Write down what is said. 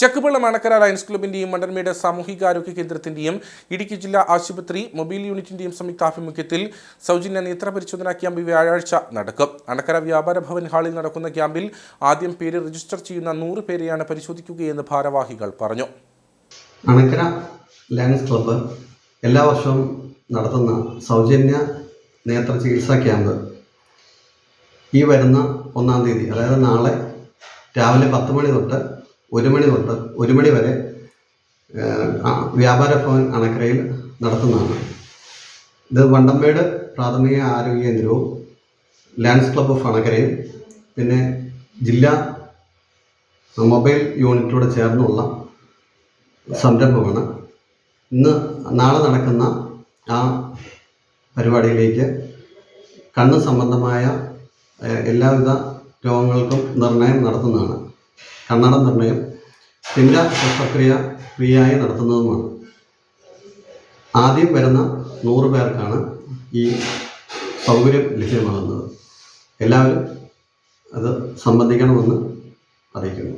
Chakkupallam Anakkara lions ക്ലബിന്റെയും മണ്ടൻമേട് സാമൂഹികാരോഗ്യ കേന്ദ്രത്തിന്റെയും ഇടുക്കി ജില്ലാ ആശുപത്രി മൊബൈൽ യൂണിറ്റിന്റെയും സംയുക്താഭിമുഖ്യത്തിൽ സൗജന്യ നേത്ര പരിശോധനാ ക്യാമ്പ് വ്യാഴാഴ്ച നടക്കും. അണക്കര വ്യാപാര ഭവൻ ഹാളിൽ നടക്കുന്ന ക്യാമ്പിൽ ആദ്യം പേര് രജിസ്റ്റർ ചെയ്യുന്ന നൂറ് പേരെയാണ് പരിശോധിക്കുകയെന്ന് ഭാരവാഹികൾ പറഞ്ഞു. അണക്കര ലയൺസ് ക്ലബ്ബ് എല്ലാ വർഷവും നടത്തുന്ന സൗജന്യ നേത്ര ചികിത്സാ ക്യാമ്പ് ഈ വരുന്ന ഒന്നാം തീയതി അതായത് നാളെ രാവിലെ പത്ത് മണി തൊട്ട് ഒരു മണി തൊട്ട് ഒരു മണി വരെ വ്യാപാര ഭവൻ അണക്കരയിൽ നടത്തുന്നതാണ്. ഇത് വണ്ടമ്പേട് പ്രാഥമിക ആരോഗ്യ കേന്ദ്രവും ലാൻഡ്സ് ക്ലബ് ഓഫ് അണക്കരയും പിന്നെ ജില്ലാ മൊബൈൽ യൂണിറ്റോട് ചേർന്നുള്ള സംരംഭമാണ്. ഇന്ന് നാളെ നടക്കുന്ന ആ പരിപാടിയിലേക്ക് കണ്ണ് സംബന്ധമായ എല്ലാവിധ രോഗങ്ങൾക്കും നിർണയം നടത്തുന്നതാണ്. കണ്ണട നിർണയം പിന്ന ശസ്ത്രക്രിയ ഫ്രീയായി നടത്തുന്നതുമാണ്. ആദ്യം വരുന്ന നൂറ് പേർക്കാണ് ഈ സൗകര്യം ലഭ്യമാകുന്നത്. എല്ലാവരും അത് സംബന്ധിക്കണമെന്ന് അറിയിക്കുന്നു.